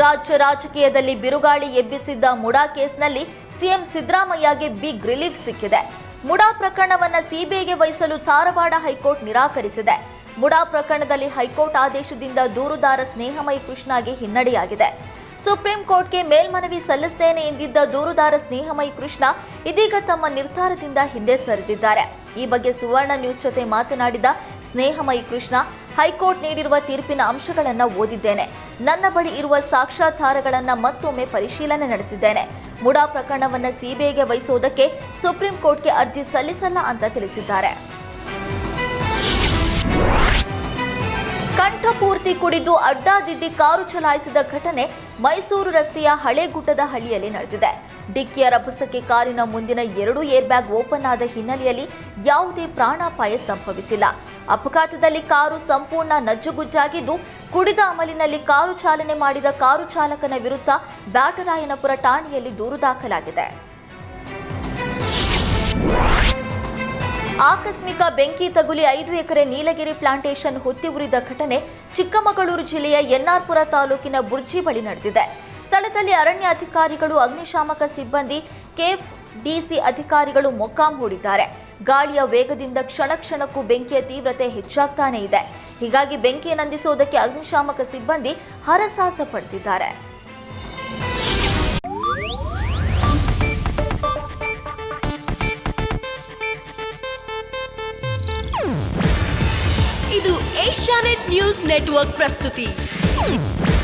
ರಾಜ್ಯ ರಾಜಕೀಯದಲ್ಲಿ ಬಿರುಗಾಳಿ ಎಬ್ಬಿಸಿದ್ದ ಮುಡಾ ಕೇಸ್ನಲ್ಲಿ ಸಿಎಂ ಸಿದ್ದರಾಮಯ್ಯಗೆ ಬಿಗ್ ರಿಲೀಫ್ ಸಿಕ್ಕಿದೆ. ಮುಡಾ ಪ್ರಕರಣವನ್ನು ಸಿಬಿಐಗೆ ವಹಿಸಲು ಧಾರವಾಡ ಹೈಕೋರ್ಟ್ ನಿರಾಕರಿಸಿದೆ. ಮುಡಾ ಪ್ರಕರಣದಲ್ಲಿ ಹೈಕೋರ್ಟ್ ಆದೇಶದಿಂದ ದೂರುದಾರ ಸ್ನೇಹಮಯಿ ಕೃಷ್ಣಗೆ ಹಿನ್ನಡೆಯಾಗಿದೆ. ಸುಪ್ರೀಂ ಕೋರ್ಟ್ಗೆ ಮೇಲ್ಮನವಿ ಸಲ್ಲಿಸುತ್ತೇನೆ ಎಂದಿದ್ದ ದೂರುದಾರ ಸ್ನೇಹಮಯಿ ಕೃಷ್ಣ ಇದೀಗ ತಮ್ಮ ನಿರ್ಧಾರದಿಂದ ಹಿಂದೆ ಸರಿದಿದ್ದಾರೆ. ಈ ಬಗ್ಗೆ ಸುವರ್ಣ ನ್ಯೂಸ್ ಜೊತೆ ಮಾತನಾಡಿದ ಸ್ನೇಹಮಯಿ ಕೃಷ್ಣ ಹೈಕೋರ್ಟ್ ನೀಡಿರುವ ತೀರ್ಪಿನ ಅಂಶಗಳನ್ನು ಓದಿದ್ದೇನೆ. ನನ್ನ ಬಳಿ ಇರುವ ಸಾಕ್ಷ್ಯಾಧಾರಗಳನ್ನು ಮತ್ತೊಮ್ಮೆ ಪರಿಶೀಲನೆ ನಡೆಸಿದ್ದೇನೆ. ಮುಡಾ ಪ್ರಕರಣವನ್ನು ಸಿಬಿಐಗೆ ವಹಿಸುವುದಕ್ಕೆ ಸುಪ್ರೀಂ ಕೋರ್ಟ್ಗೆ ಅರ್ಜಿ ಸಲ್ಲಿಸಲ್ಲ ಅಂತ ತಿಳಿಸಿದ್ದಾರೆ. ಕಂಠಪೂರ್ತಿ ಕುಡಿದು ಅಡ್ಡಾದಿಡ್ಡಿ ಕಾರು ಚಲಾಯಿಸಿದ ಘಟನೆ ಮೈಸೂರು ರಸ್ತೆಯ ಹಳೆಗುಡ್ಡದ ಹಳ್ಳಿಯಲ್ಲಿ ನಡೆದಿದೆ. ಡಿಕ್ಕಿಯ ರಭಸಕ್ಕೆ ಕಾರಿನ ಮುಂದಿನ ಎರಡು ಏರ್ ಬ್ಯಾಗ್ ಓಪನ್ ಆದ ಹಿನ್ನೆಲೆಯಲ್ಲಿ ಯಾವುದೇ ಪ್ರಾಣಾಪಾಯ ಸಂಭವಿಸಿಲ್ಲ. ಅಪಘಾತದಲ್ಲಿ ಕಾರು ಸಂಪೂರ್ಣ ನಜ್ಜುಗುಜ್ಜಾಗಿದ್ದು, ಕುಡಿದ ಅಮಲಿನಲ್ಲಿ ಕಾರು ಚಾಲನೆ ಮಾಡಿದ ಕಾರು ಚಾಲಕನ ವಿರುದ್ಧ ಬ್ಯಾಟರಾಯನಪುರ ಠಾಣೆಯಲ್ಲಿ ದೂರು ದಾಖಲಾಗಿದೆ. ಆಕಸ್ಮಿಕ ಬೆಂಕಿ ತಗುಲಿ ಐದು ಎಕರೆ ನೀಲಗಿರಿ ಪ್ಲಾಂಟೇಶನ್ ಹೊತ್ತಿ ಉರಿದ ಘಟನೆ ಚಿಕ್ಕಮಗಳೂರು ಜಿಲ್ಲೆಯ ಎನ್ಆರ್ಪುರ ತಾಲೂಕಿನ ಬುರ್ಜಿ ಬಳಿ ನಡೆದಿದೆ. ಸ್ಥಳದಲ್ಲಿ ಅರಣ್ಯ ಅಧಿಕಾರಿಗಳು, ಅಗ್ನಿಶಾಮಕ ಸಿಬ್ಬಂದಿ ಕೆಎಫ್ ಡಿಸಿ ಅಧಿಕಾರಿಗಳು ಮೊಕ್ಕಾಂ ಹೂಡಿದ್ದಾರೆ ಗಾಳಿಯ ವೇಗದಿಂದ ಕ್ಷಣ ಕ್ಷಣಕ್ಕೂ ಬೆಂಕಿಯ ತೀವ್ರತೆ ಹೆಚ್ಚಾಗ್ತಾನೇ ಇದೆ. ಹೀಗಾಗಿ ಬೆಂಕಿ ನಂದಿಸುವುದಕ್ಕೆ ಅಗ್ನಿಶಾಮಕ ಸಿಬ್ಬಂದಿ ಹರಸಾಹಸ ಪಡ್ತಿದ್ದಾರೆ. ಇದು ಏಷ್ಯಾನೆಟ್ ನ್ಯೂಸ್ ನೆಟ್ವರ್ಕ್ ಪ್ರಸ್ತುತಿ.